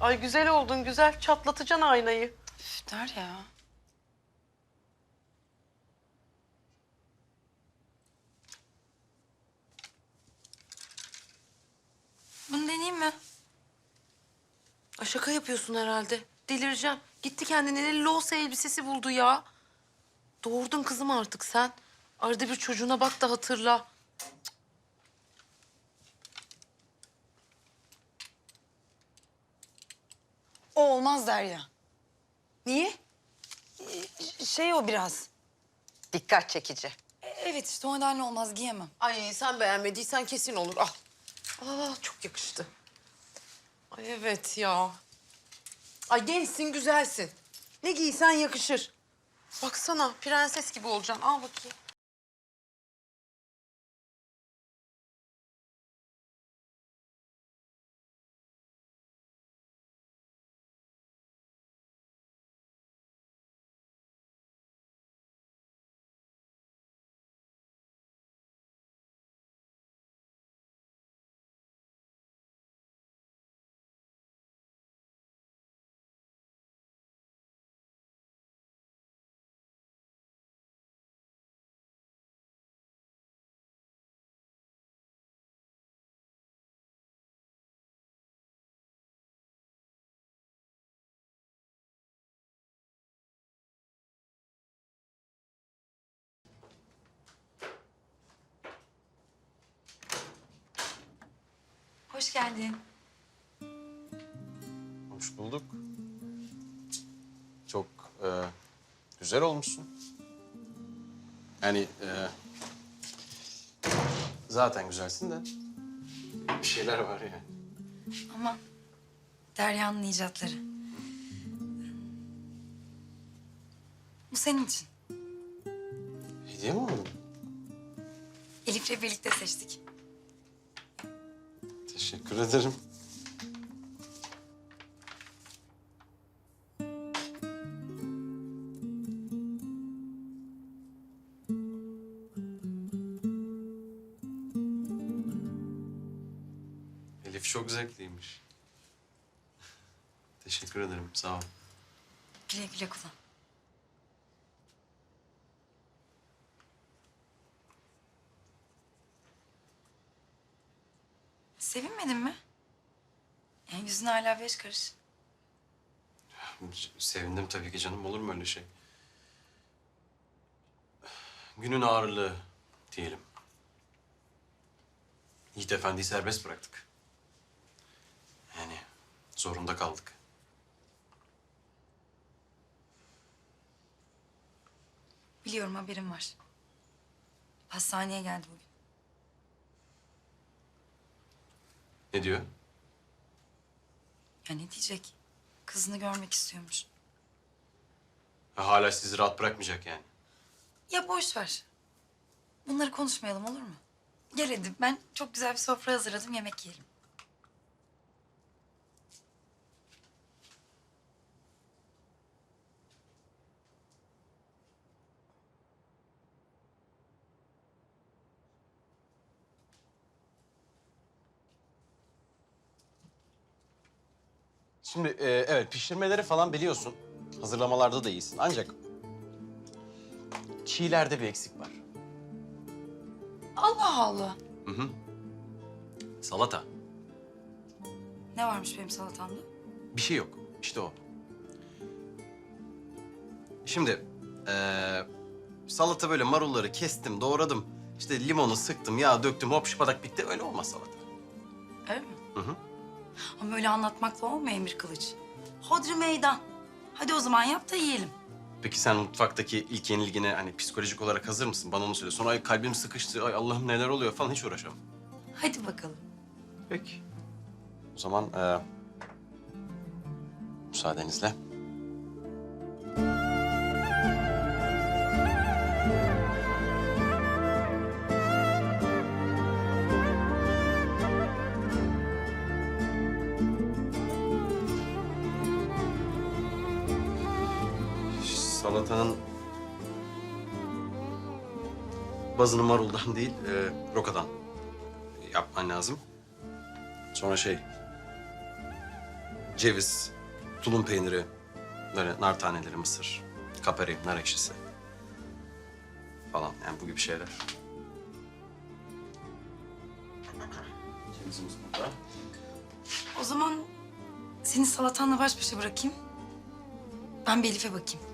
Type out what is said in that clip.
Ay güzel oldun güzel. Çatlatacaksın aynayı. Üf, Derya. Bunu deneyeyim mi? Ay şaka yapıyorsun herhalde. Delireceğim. Gitti kendine loğusa elbisesi buldu ya. Doğurdun kızım artık sen. Arada bir çocuğuna bak da hatırla. O olmaz Derya. Niye? Şey o biraz. Dikkat çekici. E, Evet işte o nedenle olmaz giyemem. Ay sen beğenmediysen kesin olur. Al. Aa çok yakıştı. Ay evet ya. Ay gençsin güzelsin. Ne giysen yakışır. Baksana prenses gibi olacaksın. Al bakayım. Hoş geldin. Hoş bulduk. Çok e, güzel olmuşsun. Yani e, zaten güzelsin de bir şeyler var yani. Ama Derya'nın icatları. Bu senin için. Hediye mi aldın? Elif'le birlikte seçtik. Teşekkür ederim. Elif çok zevkliymiş. Teşekkür ederim, sağ ol. Güle güle kullan. Sevinmedin mi? Yani yüzün hala beş karış. Sevindim tabii ki canım, olur mu öyle şey? Günün ağırlığı diyelim. Yiğit Efendi'yi serbest bıraktık. Yani zorunda kaldık. Biliyorum haberim var. Hastaneye geldi bugün. Ne diyor? Ya ne diyecek? Kızını görmek istiyormuş. Ha, hala sizi rahat bırakmayacak yani. Ya boş ver. Bunları konuşmayalım olur mu? Gel hadi ben çok güzel bir sofra hazırladım yemek yiyelim. Şimdi e, evet pişirmeleri falan biliyorsun. Hazırlamalarda da iyisin. Ancak çiğlerde bir eksik var. Allah Allah. Hı hı. Salata. Ne varmış benim salatamda? Bir şey yok. İşte o. Şimdi eee, salata böyle marulları kestim, doğradım. İşte limonu sıktım, yağ döktüm, hop şıpadak bitti. Öyle olmaz salata. Öyle mi? Hı hı. Ama öyle anlatmakla olmuyor Emir Kılıç. Hodri meydan. Hadi o zaman yap da yiyelim. Peki sen mutfaktaki ilk yenilgine hani psikolojik olarak hazır mısın? Bana onu söyle. Sonra ay kalbim sıkıştı, ay Allah'ım neler oluyor falan hiç uğraşamam. Hadi bakalım. Peki. O zaman eee müsaadenizle. Salatanın bazını maruldan değil, eee, rokadan yapman lazım. Sonra şey... ceviz, tulum peyniri, böyle nar taneleri, mısır, kapari, nar ekşisi falan. Yani bu gibi şeyler. O zaman seni salatanla baş başa bırakayım. Ben bir Elif'e bakayım.